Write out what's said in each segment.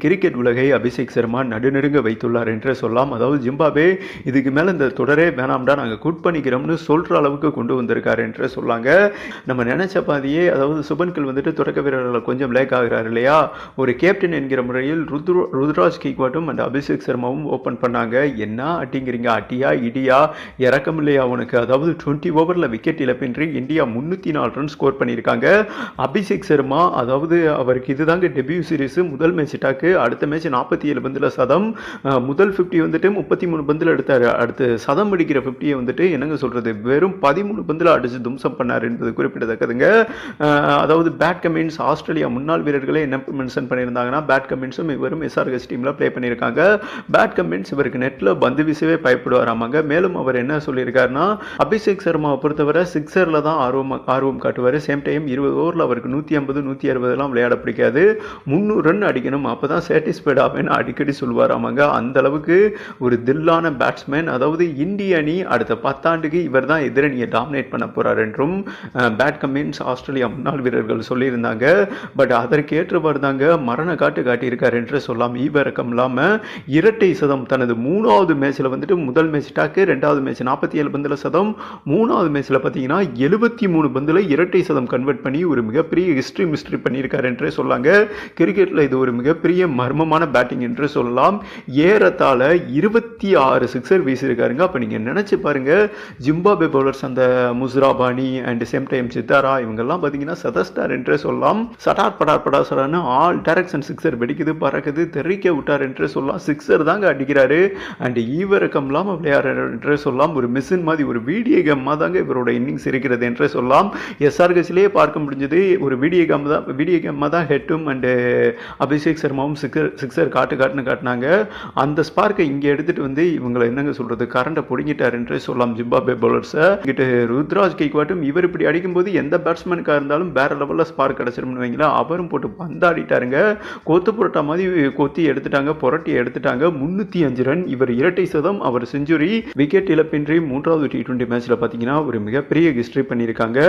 Cricket உலகை அபிஷேக் சர்மா நடுநடுங்க வைத்துள்ளார் என்று சொல்லலாம். அதாவது ஜிம்பாபே இதுக்கு மேலே இந்த தொடரே வேணாம்டா நாங்கள் குட் பண்ணிக்கிறோம்னு சொல்கிற அளவுக்கு கொண்டு வந்திருக்காரு என்று சொல்லாங்க. நம்ம நினச்ச பாதியே அதாவது சுபன்கில் வந்துட்டு தொடக்க வீரர்களை கொஞ்சம் லேக் ஆகிறார் இல்லையா? ஒரு கேப்டன் என்கிற முறையில் ருத்ரு ருத்ராஜ் கீக்வாட்டும் அண்ட் அபிஷேக் சர்மாவும் ஓப்பன் பண்ணாங்க. என்ன அட்டிங்கிறீங்க? அட்டியா இடியா? இறக்கம் இல்லையா உனக்கு? அதாவது டுவெண்ட்டி ஓவரில் விக்கெட் இழப்பின்றி இந்தியா முந்நூற்றி நாலு ரன் ஸ்கோர் பண்ணியிருக்காங்க. அபிஷேக் சர்மா அதாவது அவருக்கு இதுதாங்க டெபியூ சீரிஸ் முதல் மேட்ச் டாக்கு அடுத்த மேட்ச் நாற்பத்தி ஏழு பந்தில் சதம். முதல் ஃபிஃப்டி வந்துட்டு முப்பத்தி மூணு பந்தில் எடுத்தார். அடுத்து சதம் அடிக்கிற ஃபிஃப்டியை வந்துட்டு என்னங்க சொல்கிறது வெறும் பதிமூணு பந்தில் அடித்து தும்சம் பண்ணார் என்பது குறிப்பிடத்தக்கதுங்க. அதாவது பேட் கமின்ஸ் ஆஸ்திரேலியா முன்னாள் வீரர்களே என்ன மென்ஷன் பண்ணியிருந்தாங்கன்னா பேட் கமின்ஸும் இவரும் எஸ்ஆர்எஸ் டீமில் ப்ளே பண்ணியிருக்காங்க. பேட் கமின்ஸ் இவருக்கு நெட்டில் பந்து வீசவே பயப்படுவாராமாங்க. மேலும் அவர் என்ன சொல்லியிருக்காருன்னா அபிஷேக் சர்மாவை பொறுத்தவரை சிக்ஸரில் தான் ஆர்வம் ஆர்வம் காட்டுவார். சேம் டைம் இருபது ஓவரில் அவருக்கு நூற்றி ஐம்பது நூற்றி அறுபதுலாம் விளையாட பிடிக்காது. முந்நூறு ரன் அடிக்கணும். அப்போ தான் சேட்டிஸ்ஃபைட் ஆவேன்னு அடிக்கடி சொல்லுவாராமாங்க அந்த அளவுக்கு ஒரு தில்லான பேட்ஸ்மேன் அதாவது இந்திய அணி அடுத்த பத்தாண்டுக்கு இவர் தான் எதிரணியை டாமினேட் பண்ண போகிறார் என்றும் பேட் கமின்ஸ் ஆஸ்திரேலியா முன்னாள் வீரர்கள் சொல்லியிருந்தாங்க. பட் அதற்கேற்றவர் தாங்க மரண காட்டு காட்டியிருக்கார் என்று சொல்லாமல் ஈவரக்கம் இல்லாமல் இரட்டை சதம் தனது மூணாவது மேட்ச்சில் வந்துட்டு முதல் மேட்ச் டாக்கு ரெண்டாவது மேட்ச் நாற்பத்தி ஏழு பந்தில் சதம் மூணாவது மேட்ச்சில் பார்த்தீங்கன்னா எழுபத்தி மூணு பந்தில் இரட்டை சதம் கன்வெர்ட் பண்ணி ஒரு மிகப்பெரிய ஹிஸ்ட்ரி மிஸ்ட்ரி பண்ணியிருக்கார் என்றே சொல்லாங்க. கிரிக்கெட்டில் இது ஒரு மிகப்பெரிய மர்மமான பேட்டிங் என்று சொல்லலாம். ஏறத்தாழ இருபத்தி ஆறு சிக்ஸர் வீசியிருக்காருங்க. அப்போ நீங்கள் நினச்சி பாருங்கள் ஜிம்பாபே பவுலர்ஸ் அந்த Muzarabani and same time Chatara இவங்கெல்லாம் பார்த்தீங்கன்னா சதஸ்டார் என்றே சொல்லலாம். சடார் படார் படா சடார்னு ஆல் டேரக்ஷன் சிக்ஸர் வெடிக்குது பறக்குது தெரிக்க விட்டார் என்றே சொல்லலாம். சிக்ஸர் தாங்க அடிக்கிறாரு. அண்ட் ஈவரக்கம் இல்லாமல் விளையாடுறாரு என்றே சொல்லலாம். ஒரு மிஷின் மாதிரி ஒரு வீடியோ கேம்மாக தாங்க இவரோட இன்னிங்ஸ் இருக்கிறது என்றே சொல்லலாம். எஸ்ஆர்கசிலேயே பார்க்க முடிஞ்சது ஒரு வீடியோ கேம் தான் வீடியோ கேம் தான் ஹெட்டும் அண்டு அபிஷேக் சர்மாவும் சிக்ஸர் சிக்ஸர் காட்டு காட்டுன்னு காட்டினாங்க. அந்த ஸ்பார்க்கை இங்கே எடுத்துகிட்டு வந்து இவங்களை என்னங்க சொல்கிறது கரண்டை பிடுங்கிட்டாருன்றே சொல்லலாம் ஜிம்பாபே பவுலர்ஸை கிட்ட ருத்ராஜ் கைக்வாட்டும் இவர் இப்படி அடிக்கும்போது எந்த பேட்ஸ்மேனுக்காக இருந்தாலும் வேற லெவலில் ஸ்பார்க் கிடச்சிரும்னு வைங்களேன். அவரும் போட்டு பந்தாடிட்டாருங்க. கொத்து புரட்டா மாதிரி கொத்தி எடுத்துட்டாங்க புரட்டி எடுத்துட்டாங்க. முந்நூற்றி அஞ்சு ரன் இவர் இரட்டை சதம் அவர் செஞ்சுரி. விக்கெட் இழப்பின்றி மூன்றாவது டி டுவெண்ட்டி மேட்ச்சில் பார்த்தீங்கன்னா ஒரு மிகப்பெரிய ஹிஸ்ட்ரி பண்ணியிருக்காங்க.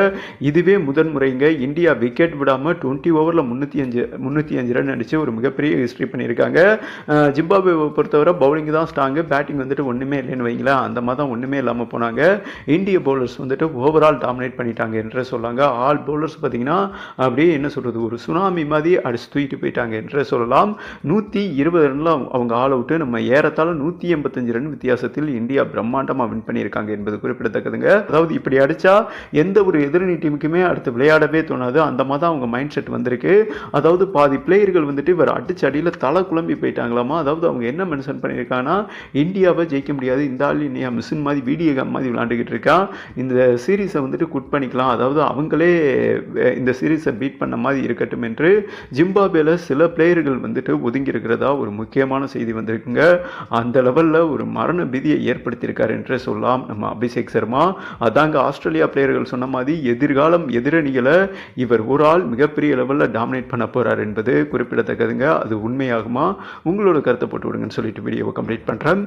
இதுவே முதன் முறைங்க இந்தியா விக்கெட் விடாமல் டுவெண்ட்டி ஓவரில் முந்நூற்றி அஞ்சு முந்நூற்றி அஞ்சு ரன் அடித்து ஒரு மிகப்பெரிய ஹிஸ்ட்ரி பண்ணியிருக்காங்க. அஹ் பொறுத்தவரை பவுலிங் தான் ஸ்ட்ராங்கு பேட்டிங் வந்துட்டு ஒன்றுமே இல்லைன்னு வைங்களேன். அந்த மாதிரி தான் ஒன்றுமே இல்லாமல் போனாங்க. இந்திய பவுலர்ஸ் வந்துட்டு ஓவரால் டாமினேட் பண்ணிட்டாங்க என்று சொல்லாங்க. ஆல் பவுலர்ஸ் பார்த்தீங்கன்னா அப்படியே என்ன சொல்கிறது ஒரு சுனாமி மாதிரி அடிச்சு தூக்கிட்டு போயிட்டாங்க என்று சொல்லலாம். நூற்றி இருபது ரன்ல அவங்க ஆல் அவுட்டு நம்ம ஏறத்தாழ நூற்றி எண்பத்தஞ்சு ரன் வித்தியாசத்தில் இந்தியா பிரம்மாண்டமாக வின் பண்ணியிருக்காங்க என்பது குறிப்பிடத்தக்கதுங்க. அதாவது இப்படி அடித்தா எந்த ஒரு எதிரணி டீமுக்குமே அடுத்து விளையாடவே தோணாது. அந்த மாதிரி தான் அவங்க மைண்ட் செட் வந்திருக்கு. அதாவது பாதி பிளேயர்கள் வந்துட்டு இவர் அடிச்ச அடியில் தலை குழம்பி போயிட்டாங்களாமா? அதாவது அவங்க என்ன மென்ஷன் பண்ணியிருக்காங்கன்னா இந்தியாவை ஜெயிக்க முடியாது இந்த ஆள் இந்தியா மிஷின் மாதிரி வீடியோ கேம் மாதிரி விளாண்டுக்கிட்டு இருக்கான் இந்த சீரீஸை வந்துட்டு குட் பண்ணிக்கலாம். அதாவது அவங்களே இந்த சீரீஸை பீட் பண்ண மாதிரி இருக்கட்டும் என்று ஜிம்பாபேல சில பிளேயர்கள் வந்துட்டு ஒதுங்கி இருக்கிறதா ஒரு முக்கியமான செய்தி வந்திருக்குங்க. அந்த லெவலில் ஒரு மரண பீதியை ஏற்படுத்தியிருக்காரு என்றே சொல்லலாம். நம்ம அபிஷேக் சர்மா அதாங்க ஆஸ்திரேலியா பிளேயர்கள் சொன்ன மாதிரி எதிர்காலம் எதிரணிகளை இவர் ஒரு ஆள் மிகப்பெரிய லெவலில் டாமினேட் பண்ண போகிறார் என்பது குறிப்பிடத்தக்கதுங்க. அது அது உண்மையாகுமா? உங்களோட கருத்தை போட்டு விடுங்கன்னு சொல்லிட்டு வீடியோவை கம்ப்ளீட் பண்ணுறேன்